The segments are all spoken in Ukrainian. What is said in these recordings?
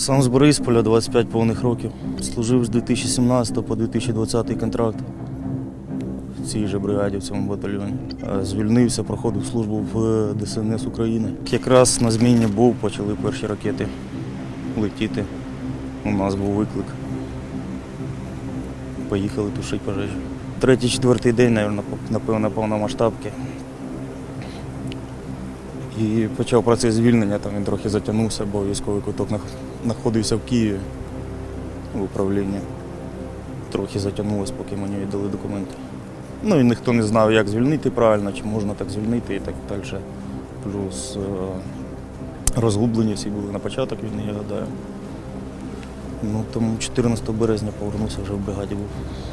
Сам з Борисполя 25 повних років. Служив з 2017 по 2020 контракт в цій же бригаді, в цьому батальйоні. Е, Звільнився, проходив службу в ДСНС України. Якраз на зміні був, почали перші ракети летіти. У нас був виклик. Поїхали тушити пожежу. Третій, четвертий день, напевно, повномасштабки. І почав процес звільнення, там він трохи затягнувся, бо військовий куток знаходився в Києві в управлінні. Трохи затягнулося, поки мені віддали документи. Ну і ніхто не знав, як звільнити правильно, чи можна так звільнити і так далі. Плюс е, розгублені всі були на початок війни, я гадаю. Ну, тому 14 березня повернувся вже в бригаді був.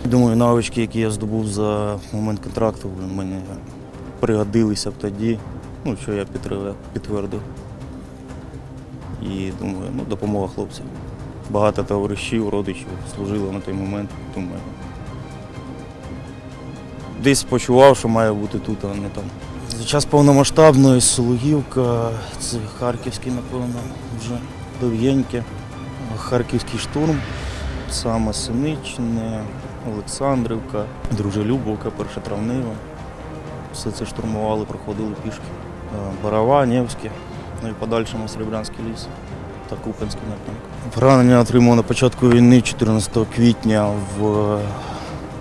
Думаю, навички, які я здобув за момент контракту, мені пригодилися б тоді, ну, що я підтвердив. І думаю, ну, допомога хлопцям. Багато товаришів, родичів служило на той момент. Думаю, десь почував, що має бути тут, а не там. За час повномасштабної Сологівка, це Харківський, напевно, вже Дов'єньке, Харківський штурм, саме Синичне, Олександрівка, Дружелюбовка, Першотравнева. Все це штурмували, проходили пішки. Е, Барава, Невське, ну і подальшому Серебрянський ліс та Купенський напрямок. Поранення отримав на початку війни 14 квітня в е,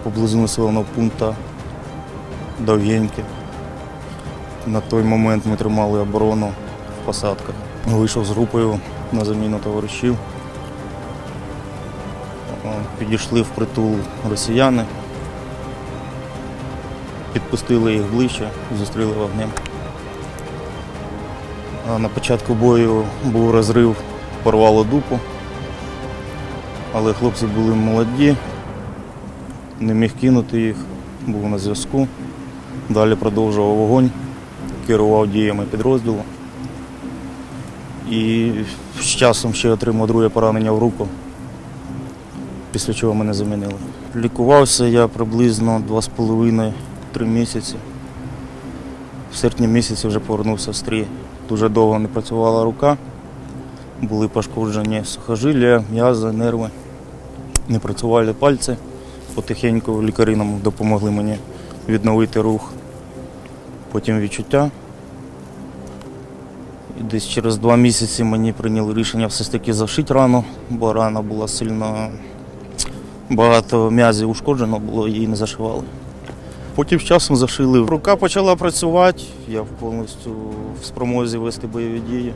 поблизу населеного пункту Дов'єньке. На той момент ми тримали оборону в посадках. Вийшов з групою на заміну товаришів. Підійшли в притул росіяни, підпустили їх ближче, зустріли вогнем. На початку бою був розрив, порвало дупу, але хлопці були молоді, не міг кинути їх, був на зв'язку. Далі продовжував вогонь, керував діями підрозділу. І з часом ще отримав друге поранення в руку, після чого мене замінили. Лікувався я приблизно 2,5-3 місяці. В серпні місяці вже повернувся в стрій. Дуже довго не працювала рука, були пошкоджені сухожилля, м'язи, нерви, не працювали пальці. Потихеньку лікарі нам допомогли мені відновити рух, потім відчуття. І десь через два місяці мені прийняли рішення все ж таки зашити рану, бо рана була сильно багато м'язів ушкоджено було, її не зашивали. Потім з часом зашили. Рука почала працювати, я повністю в спромозі вести бойові дії.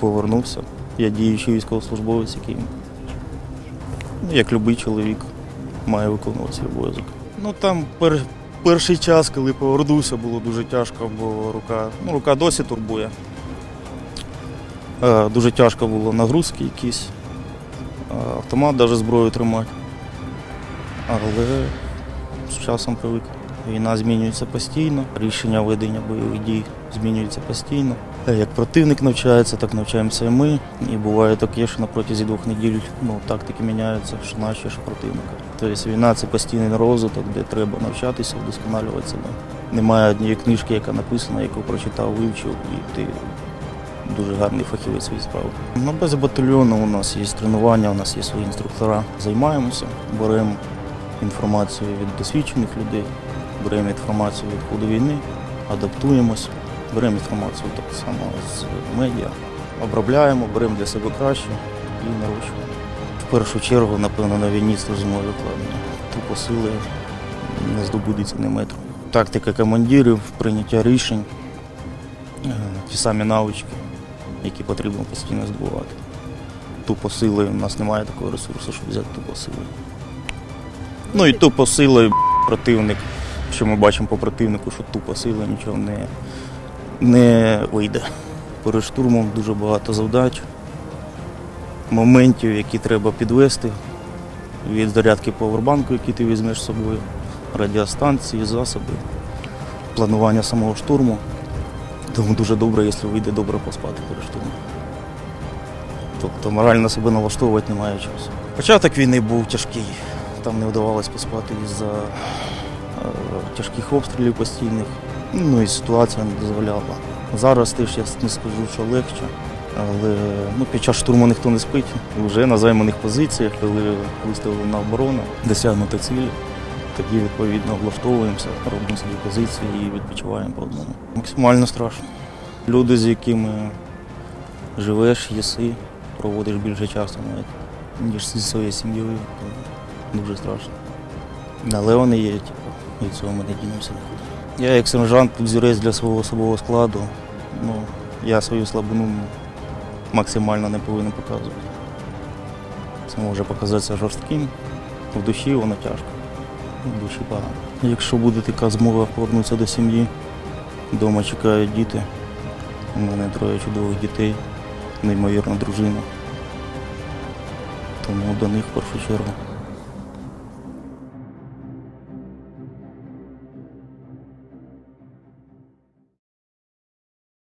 Повернувся. Я діючий військовослужбовець, який, ну, як любий чоловік, має виконувати свій обов'язок. Ну там пер, перший час, коли повернувся, було дуже тяжко, бо рука, ну, рука досі турбує. Е, Дуже тяжко було нагрузки якісь, е, автомат навіть зброю тримати. Але з часом привик. Війна змінюється постійно, рішення ведення бойових дій змінюються постійно. Як противник навчається, так навчаємося і ми. І буває таке, що на протязі двох неділь ну, тактики міняються, що наші, що противника. Тобто війна це постійний розвиток, де треба навчатися, вдосконалювати себе. Немає однієї книжки, яка написана, яку прочитав, вивчив, і ти дуже гарний фахівець своїй справи. На базі батальйону у нас є тренування, у нас є свої інструктора. Займаємося, беремо інформацію від досвідчених людей, беремо інформацію від ходу війни, адаптуємось, беремо інформацію так само з медіа, обробляємо, беремо для себе краще і нарощуємо. В першу чергу, напевно, на війні служимо викладення. Тупо сили не здобудеться ні метру. Тактика командирів, прийняття рішень, е, ті самі навички, які потрібно постійно здобувати. Тупо сили, у нас немає такого ресурсу, щоб взяти тупо сили. Ну і тупо силою б**, противник, що ми бачимо по противнику, що тупо силою нічого не, не вийде. Перед штурмом дуже багато завдач, моментів, які треба підвести від зарядки повербанку, який ти візьмеш з собою, радіостанції, засоби, планування самого штурму. Тому дуже добре, якщо вийде добре поспати перед штурмом. Тобто морально себе налаштовувати немає часу. Початок війни був тяжкий. Там не вдавалося поспати із-за тяжких обстрілів постійних. Ну і ситуація не дозволяла. Зараз теж я не скажу, що легше. Але ну, під час штурму ніхто не спить. Вже на займаних позиціях, коли виставили на оборону, досягнути цілі. Тоді відповідно облаштовуємося, робимо свої позиції і відпочиваємо по одному. Максимально страшно. Люди, з якими живеш, їси, проводиш більше часу навіть, ніж зі своєю сім'єю, дуже страшно. Але вони є, типу, від цього ми не дінемося нікуди. Я як сержант взірець для свого особового складу. Ну, я свою слабину максимально не повинен показувати. Це може показатися жорстким. В душі воно тяжко. В душі погано. Якщо буде така змога повернутися до сім'ї, вдома чекають діти. У мене троє чудових дітей, неймовірна дружина. Тому до них в першу чергу.